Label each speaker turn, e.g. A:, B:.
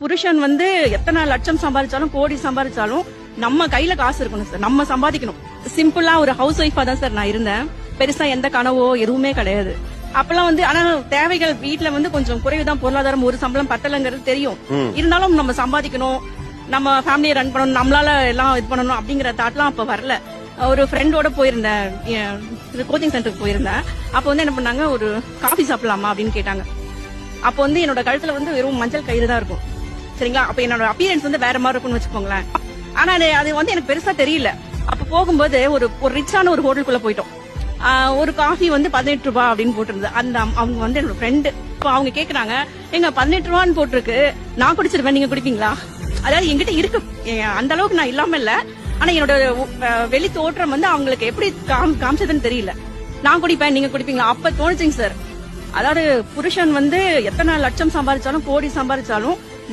A: புருஷன் வந்து எத்தனை லட்சம் சம்பாதிச்சாலும் கோடி சம்பாதிச்சாலும் நம்ம கையில காசு இருக்கணும் சார். நம்ம சம்பாதிக்கணும். சிம்பிளா ஒரு ஹவுஸ் ஒய்ஃபா தான் சார் நான் இருந்தேன். பெருசா எந்த கனவோ எதுவுமே கிடையாது. அப்பெல்லாம் வந்து ஆனா தேவைகள் வீட்ல வந்து கொஞ்சம் குறைவுதான். பொருளாதாரம் ஒரு சம்பளம் பத்தலைங்கிறது தெரியும். இருந்தாலும் நம்ம சம்பாதிக்கணும். நம்ம ஃபேமிலியை ரன் பண்ணணும். நம்மளால எல்லாம் இது பண்ணணும் அப்படிங்கிற தாட்லாம் அப்ப வரல. ஒரு ஃப்ரெண்டோட போயிருந்தேன். கோச்சிங் சென்டருக்கு போயிருந்தேன். அப்போ வந்து என்ன பண்ணாங்க? ஒரு காஃபி சாப்பிடலாமா அப்படின்னு கேட்டாங்க. அப்போ வந்து என்னோட கழுத்துல வந்து வெறும் மஞ்சள் கயிறு தான் இருக்கும். சரிங்களா? அப்ப என்னோட அப்பியரன்ஸ் வந்து வேற மாதிரி இருக்கும்னு வச்சுக்கோங்களேன். ஆனா அது வந்து எனக்கு பெருசா தெரியல. அப்ப போகும்போது ஒரு ஒரு ரிச்சான ஒரு ஹோட்டலுக்குள்ள போயிட்டோம். ஒரு காஃபி வந்து பதினெட்டு ரூபாய் அப்படின்னு போட்டிருந்தது. அந்த அவங்க வந்து என்னோட ஃப்ரெண்டு இப்போ அவங்க கேக்குறாங்க எங்க பதினெட்டு ரூபான்னு போட்டிருக்கு. நான் குடிச்சிருவேன். நீங்க குடிப்பீங்களா? அதாவது எங்கிட்ட இருக்கு. அந்த அளவுக்கு நான் இல்லாம இல்ல. ஆனா என்னோட வெளி தோற்றம் வந்து அவங்களுக்கு எப்படி காமிச்சதுன்னு தெரியல. நான் குடிப்பேன். நீங்க குடிப்பீங்களா? அப்ப தோணுச்சுங்க சார் அதாவது புருஷன் வந்து எத்தனை லட்சம் சம்பாதிச்சாலும் கோடி சம்பாதிச்சாலும்